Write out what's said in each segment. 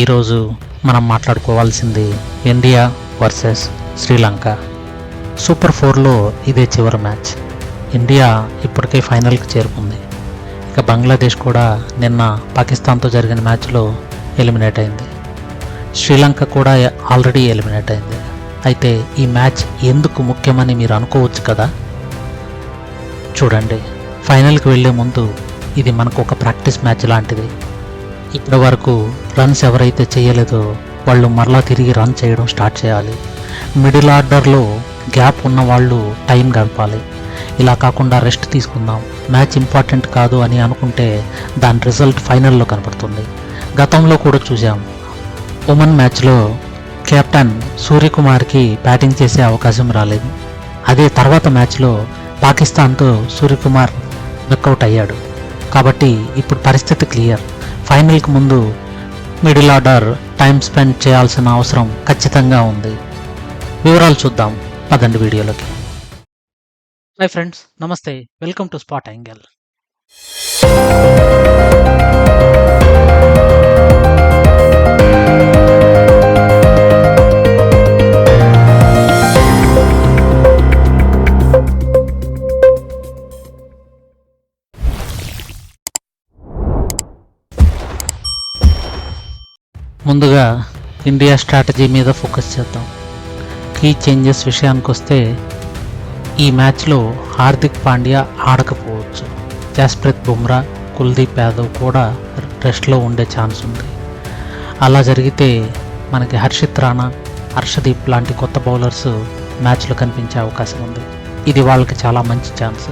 ఈరోజు మనం మాట్లాడుకోవాల్సింది ఇండియా వర్సెస్ శ్రీలంక. సూపర్ ఫోర్లో ఇదే చివరి మ్యాచ్. ఇండియా ఇప్పటికే ఫైనల్కి చేరుకుంది. ఇక బంగ్లాదేశ్ కూడా నిన్న పాకిస్తాన్తో జరిగిన మ్యాచ్లో ఎలిమినేట్ అయింది. శ్రీలంక కూడా ఆల్రెడీ ఎలిమినేట్ అయింది. అయితే ఈ మ్యాచ్ ఎందుకు ముఖ్యమని మీరు అనుకోవచ్చు కదా? చూడండి. ఫైనల్కి వెళ్ళే ముందు ఇది మనకు ఒక ప్రాక్టీస్ మ్యాచ్ లాంటిది. ఇప్పటి వరకు రన్స్ ఎవరైతే చేయలేదో వాళ్ళు మరలా తిరిగి రన్ చేయడం స్టార్ట్ చేయాలి. మిడిల్ ఆర్డర్లో గ్యాప్ ఉన్న వాళ్ళు టైం గడపాలి. ఇలా కాకుండా రెస్ట్ తీసుకుందాం. మ్యాచ్ ఇంపార్టెంట్ కాదు అని అనుకుంటే దాని రిజల్ట్ ఫైనల్లో కనపడుతుంది. గతంలో కూడా చూసాం ఉమెన్ మ్యాచ్లో కెప్టెన్ సూర్యకుమార్కి బ్యాటింగ్ చేసే అవకాశం రాలేదు. అదే తర్వాత మ్యాచ్లో పాకిస్తాన్తో సూర్యకుమార్ నక్అవుట్ అయ్యాడు. కాబట్టి ఇప్పుడు పరిస్థితి క్లియర్. ఫైనల్కి ముందు మిడిల్ ఆర్డర్ టైం స్పెండ్ చేయాల్సిన అవసరం ఖచ్చితంగా ఉంది. వివరాలు చూద్దాం. పదండి వీడియోలోకి. హాయ్ ఫ్రెండ్స్ నమస్తే. Welcome to spot angle. ముందుగా ఇండియా స్ట్రాటజీ మీద ఫోకస్ చేద్దాం. కీ చేంజెస్ విషయానికి వస్తే ఈ మ్యాచ్లో హార్దిక్ పాండ్యా ఆడకపోవచ్చు. జాస్ప్రీత్ బుమ్రా కుల్దీప్ యాదవ్ కూడా రెస్ట్లో ఉండే ఛాన్స్ ఉంది. అలా జరిగితే మనకి హర్షిత్ రాణా హర్షదీప్ లాంటి కొత్త బౌలర్స్ మ్యాచ్లో కనిపించే అవకాశం ఉంది. ఇది వాళ్ళకి చాలా మంచి ఛాన్స్.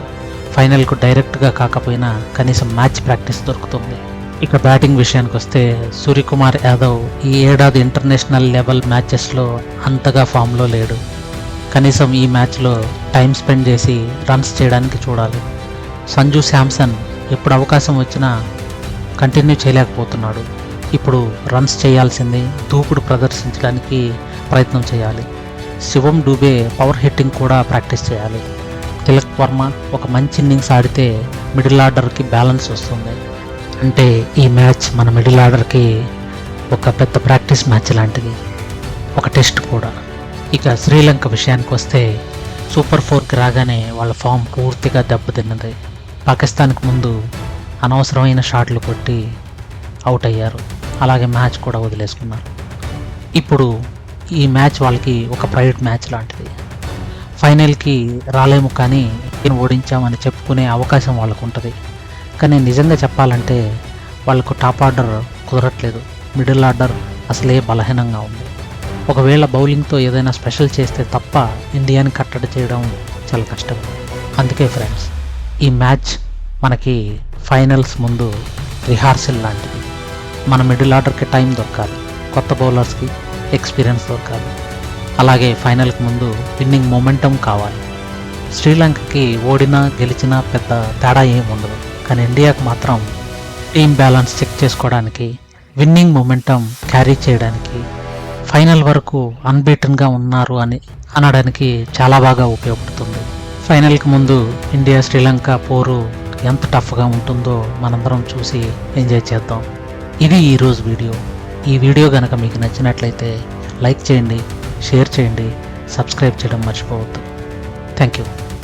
ఫైనల్కు డైరెక్ట్గా కాకపోయినా కనీసం మ్యాచ్ ప్రాక్టీస్ దొరుకుతుంది. ఇక బ్యాటింగ్ విషయానికి వస్తే సూర్యకుమార్ యాదవ్ ఈ ఏడాది ఇంటర్నేషనల్ లెవెల్ మ్యాచెస్లో అంతగా ఫామ్లో లేడు. కనీసం ఈ మ్యాచ్లో టైం స్పెండ్ చేసి రన్స్ చేయడానికి చూడాలి. సంజు శాంసన్ ఎప్పుడు అవకాశం వచ్చినా కంటిన్యూ చేయలేకపోతున్నాడు. ఇప్పుడు రన్స్ చేయాల్సింది దూకుడు ప్రదర్శించడానికి ప్రయత్నం చేయాలి. శివం డూబే పవర్ హిట్టింగ్ కూడా ప్రాక్టీస్ చేయాలి. తిలక్ వర్మ ఒక మంచి ఇన్నింగ్స్ ఆడితే మిడిల్ ఆర్డర్కి బ్యాలెన్స్ వస్తుంది. అంటే ఈ మ్యాచ్ మన మిడిల్ ఆర్డర్కి ఒక పెద్ద ప్రాక్టీస్ మ్యాచ్ లాంటిది. ఒక టెస్ట్ కూడా. ఇక శ్రీలంక విషయానికి వస్తే సూపర్ ఫోర్కి రాగానే వాళ్ళ ఫామ్ పూర్తిగా దెబ్బతిన్నది. పాకిస్తాన్కి ముందు అనవసరమైన షాట్లు కొట్టి అవుట్ అయ్యారు. అలాగే మ్యాచ్ కూడా వదిలేసుకున్నారు. ఇప్పుడు ఈ మ్యాచ్ వాళ్ళకి ఒక ప్రైవేట్ మ్యాచ్ లాంటిది. ఫైనల్కి రాలేము కానీ నేను ఓడించామని చెప్పుకునే అవకాశం వాళ్ళకు ఉంటుంది కానీ నిజంగా చెప్పాలంటే వాళ్ళకు టాప్ ఆర్డర్ కుదరట్లేదు. మిడిల్ ఆర్డర్ అసలే బలహీనంగా ఉంది. ఒకవేళ బౌలింగ్తో ఏదైనా స్పెషల్ చేస్తే తప్ప ఇండియాని కట్టడి చేయడం చాలా కష్టం. అందుకే ఫ్రెండ్స్ ఈ మ్యాచ్ మనకి ఫైనల్స్ ముందు రిహార్సల్ లాంటిది. మన మిడిల్ ఆర్డర్కి టైం దొరకాలి. కొత్త బౌలర్స్కి ఎక్స్పీరియన్స్ దొరకాలి. అలాగే ఫైనల్కి ముందు విన్నింగ్ మొమెంటం కావాలి. శ్రీలంకకి ఓడినా గెలిచినా పెద్ద తేడా ఏమి ఉండదు. కానీ ఇండియాకు మాత్రం టీమ్ బ్యాలెన్స్ చెక్ చేసుకోవడానికి విన్నింగ్ మొమెంటం క్యారీ చేయడానికి ఫైనల్ వరకు అన్బీటన్గా ఉన్నారు అని అనడానికి చాలా బాగా ఉపయోగపడుతుంది. ఫైనల్కి ముందు ఇండియా శ్రీలంక పోరు ఎంత టఫ్గా ఉంటుందో మనందరం చూసి ఎంజాయ్ చేద్దాం. ఇది ఈరోజు వీడియో. ఈ వీడియో కనుక మీకు నచ్చినట్లయితే లైక్ చేయండి షేర్ చేయండి సబ్స్క్రైబ్ చేయడం మర్చిపోవద్దు. Thank you